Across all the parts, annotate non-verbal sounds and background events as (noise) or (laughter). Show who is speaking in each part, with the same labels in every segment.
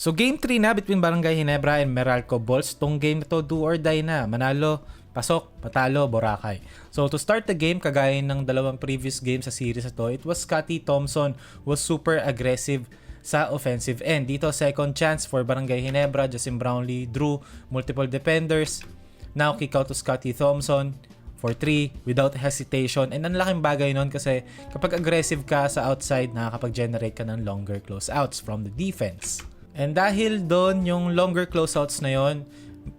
Speaker 1: So game 3 na between Barangay Hinebra and Meralco Bulls. Tong game na to do or die na. Manalo, pasok, patalo, Boracay. So to start the game, kagaya ng dalawang previous games sa series na to, it was Scotty Thompson was super aggressive sa offensive end. Dito, second chance for Barangay Hinebra. Justin Brownlee drew multiple defenders. Now, kick out to Scotty Thompson for 3 without hesitation. And ang laking bagay nun kasi kapag aggressive ka sa outside, nakakapag-generate ka ng longer closeouts from the defense. And dahil doon, yung longer closeouts na yon,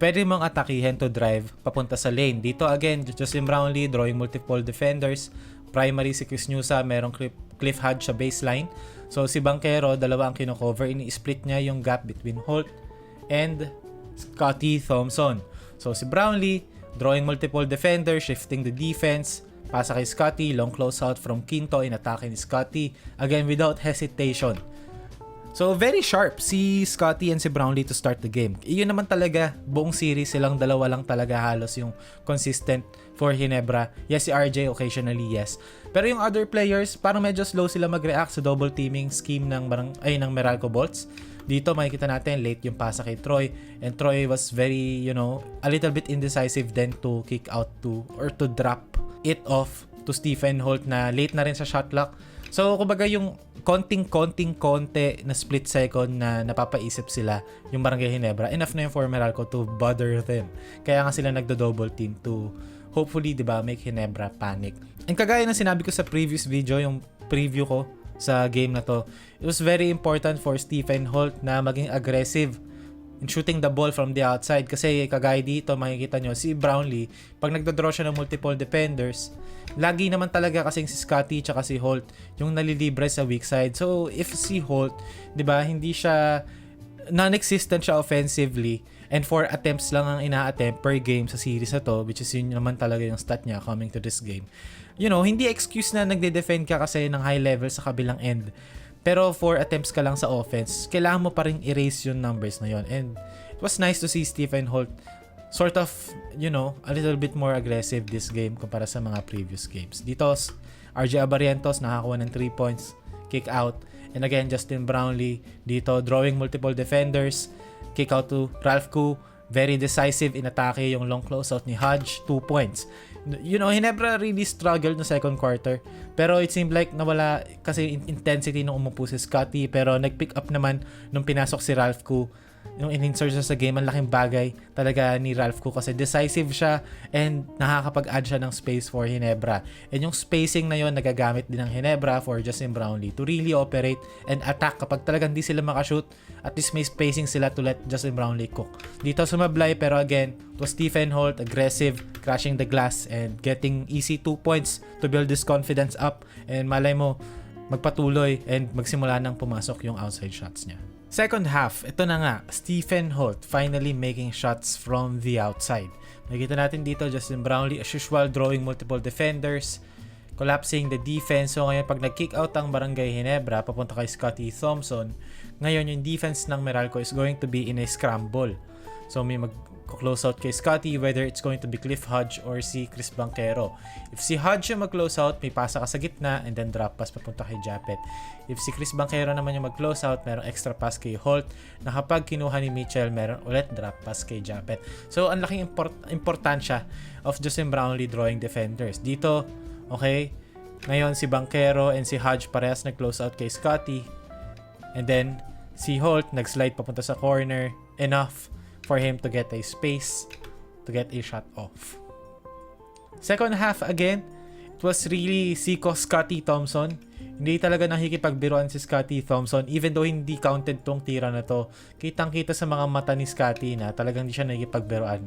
Speaker 1: pwede mong atakihin to drive papunta sa lane. Dito again, Justin Brownlee drawing multiple defenders. Primary si Chris Newsa, merong Cliff, Cliff Hodge sa baseline. So si Banquero, dalawa ang kino-cover. Ini-split niya yung gap between Holt and Scotty Thompson. So si Brownlee, drawing multiple defenders, shifting the defense. Pasa kay Scotty, long closeout from Quinto, inatake ni Scotty. Again, without hesitation. So, very sharp si Scotty and si Brownlee to start the game. Iyon naman talaga, buong series silang dalawa lang talaga halos yung consistent for Hinebra. Yes, si RJ occasionally, yes. Pero yung other players, parang medyo slow sila mag-react sa double teaming scheme ng, ay, ng Meralco Bolts. Dito makikita natin late yung pasa kay Troy and Troy was very, you know, a little bit indecisive then to kick out to or to drop it off to Stephen Holt na late na rin sa shot clock. So, kumbaga yung konting-konting-konte na split second na napapaisip sila yung Barangay Hinebra, enough na yung for Meralco to bother them. Kaya nga sila nagdo-double team to hopefully, di ba, make Hinebra panic. And kagaya ng sinabi ko sa previous video, yung preview ko sa game na to, it was very important for Stephen Holt na maging aggressive in shooting the ball from the outside. Kasi kagaya dito makikita nyo si Brownlee pag nagdodraw siya ng multiple defenders lagi naman talaga kasing si Scotty tsaka si Holt yung nalilibre sa weak side. So if si Holt 'di ba hindi siya non-existent siya offensively and four attempts lang ang ina-attempt per game sa series na to which is yun naman talaga yung stat niya coming to this game. You know hindi excuse na nagde-defend ka kasi ng high level sa kabilang end pero for attempts ka lang sa offense, kailangan mo pa rin erase yung numbers na yon. And it was nice to see Stephen Holt sort of, you know, a little bit more aggressive this game kumpara sa mga previous games. Dito, RJ Abarientos nakakuha ng 3 points, kick out. And again, Justin Brownlee dito drawing multiple defenders, kick out to Ralph Koo, very decisive in atake yung long closeout ni Hodge, 2 points you know, Hinebra really struggled no second quarter. Pero it seemed like nawala kasi intensity nung umupo si Scotty. Pero nag-pick up naman nung pinasok si Ralph Koo yung in-insert sa game, ang laking bagay talaga ni Ralph Koo kasi decisive siya and nakakapag-add siya ng space for Hinebra. And yung spacing na yon nagagamit din ng Hinebra for Justin Brownlee to really operate and attack kapag talagang hindi sila makashoot at least may spacing sila to let Justin Brownlee cook. Dito sumablay pero again, to Stephen Holt, aggressive, crashing the glass and getting easy 2 points to build this confidence up and malay mo magpatuloy and magsimula nang pumasok yung outside shots niya. Second half, ito na nga, Stephen Holt finally making shots from the outside. Nakita natin dito, Justin Brownlee as usual drawing multiple defenders, collapsing the defense. So ngayon pag nag-kick out ang Barangay Hinebra papunta kay Scotty Thompson, ngayon yung defense ng Meralco is going to be in a scramble. So may mag close out kay Scotty whether it's going to be Cliff Hodge or si Chris Banquero. If si Hodge yung mag-close out, may pasa ka sa gitna and then drop pass papunta kay Japet. If si Chris Banquero naman yung mag-close out, merong extra pass kay Holt na kapag kinuha ni Mitchell, meron ulit drop pass kay Japet. So, ang laking import importansya of Justin Brownlee drawing defenders. Dito, okay, ngayon si Banquero and si Hodge parehas nag-close out kay Scotty. And then, si Holt nag-slide papunta sa corner. Enough for him to get a space to get a shot off. Second half again, it was really Siko Scotty Thompson. Hindi talaga nakikipagbiruan si Scotty Thompson even though hindi counted tong tira na to. Kitang-kita sa mga mata ni Scotty na talagang hindi siya nakikipagbiruan.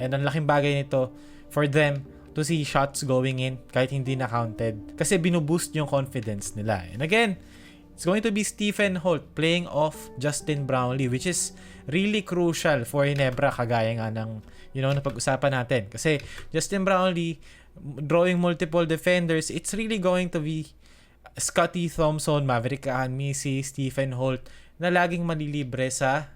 Speaker 1: And ang laking bagay nito for them to see shots going in kahit hindi na counted. Kasi binuboost yung confidence nila. And again, It's going to be Stephen Holt playing off Justin Brownlee which is really crucial for Hinebra kagaya nga ng you know napag-usapan natin. Kasi Justin Brownlee drawing multiple defenders, it's really going to be Scotty Thompson, Maverick Missy, Stephen Holt na laging malilibre sa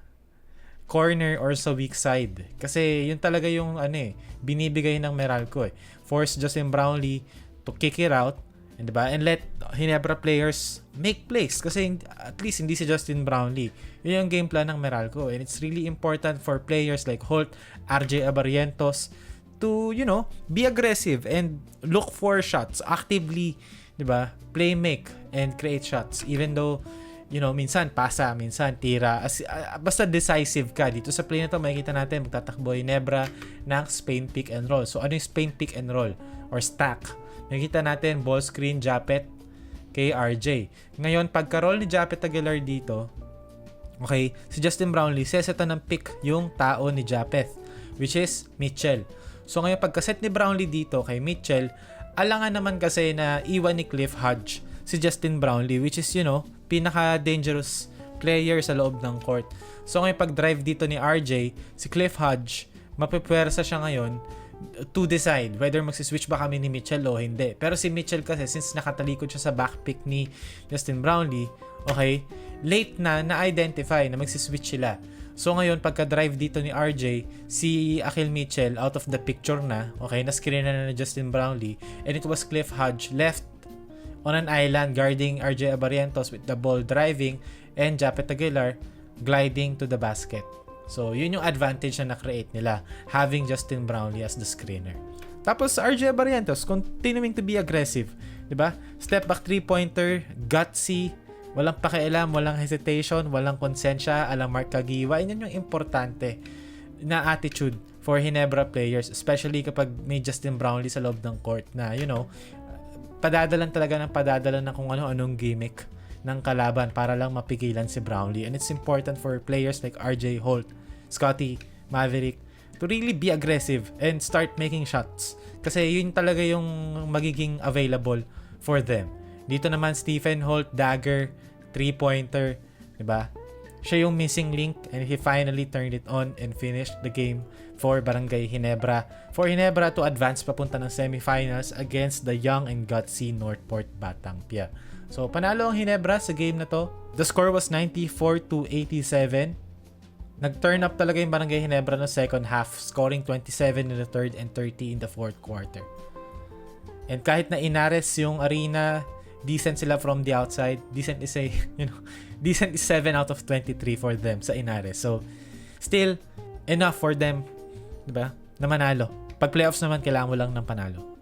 Speaker 1: corner or sa weak side. Kasi yun talaga yung ano eh, binibigay ng Meralco eh. Force Justin Brownlee to kick it out And, diba? and let Hinebra players make plays kasi at least hindi si Justin Brownlee. Yun yung game plan ng Meralco and it's really important for players like Holt, RJ Abarientos to, you know, be aggressive and look for shots actively, 'di ba? Play make and create shots even though you know, minsan pasa, minsan tira. As, ah, basta decisive ka. Dito sa play na to, makikita natin, magtatakbo yung Nebra ng Spain pick and roll. So, ano yung Spain pick and roll? Or stack? Makikita natin, ball screen, Japet, kay RJ. Ngayon, pagka-roll ni Japet Aguilar dito, okay, si Justin Brownlee, seseta ng pick yung tao ni Japeth, which is Mitchell. So ngayon, pagka-set ni Brownlee dito kay Mitchell, alangan naman kasi na iwan ni Cliff Hodge si Justin Brownlee, which is, you know, pinaka-dangerous player sa loob ng court. So ngayon, pag-drive dito ni RJ, si Cliff Hodge, mapipwersa siya ngayon to decide whether magsiswitch ba kami ni Mitchell o hindi. Pero si Mitchell kasi, since nakatalikod siya sa backpick ni Justin Brownlee, okay, late na na-identify na magsiswitch sila. So ngayon, pagka-drive dito ni RJ, si Akil Mitchell out of the picture na, okay, na-screen na ni Justin Brownlee, and it was Cliff Hodge left on an island guarding RJ Abarientos with the ball driving and Japet Aguilar gliding to the basket. So, yun yung advantage na na-create nila, having Justin Brownlee as the screener. Tapos, RJ Barrientos, continuing to be aggressive. ba? Step back three-pointer, gutsy, walang pakialam, walang hesitation, walang konsensya, alang Mark Kagiwa. Yun yung importante na attitude for Hinebra players, especially kapag may Justin Brownlee sa loob ng court na, you know, padadalan talaga ng padadalan ng kung ano-anong gimmick ng kalaban para lang mapigilan si Brownlee. And it's important for players like RJ Holt, Scotty, Maverick to really be aggressive and start making shots. Kasi yun talaga yung magiging available for them. Dito naman Stephen Holt, dagger, three-pointer, 'di ba? Siya yung missing link and he finally turned it on and finished the game for Barangay Hinebra. For Hinebra to advance papunta ng semifinals against the young and gutsy Northport Batang Pia. So panalo ang Hinebra sa game na to. The score was 94 to 87. Nag-turn up talaga yung Barangay Hinebra no second half, scoring 27 in the third and 30 in the fourth quarter. And kahit na Inares yung arena, decent sila from the outside. Decent is a, (laughs) you know, decent is 7 out of 23 for them sa Inares. So, still, enough for them, di ba, na manalo. Pag playoffs naman, kailangan mo lang ng panalo.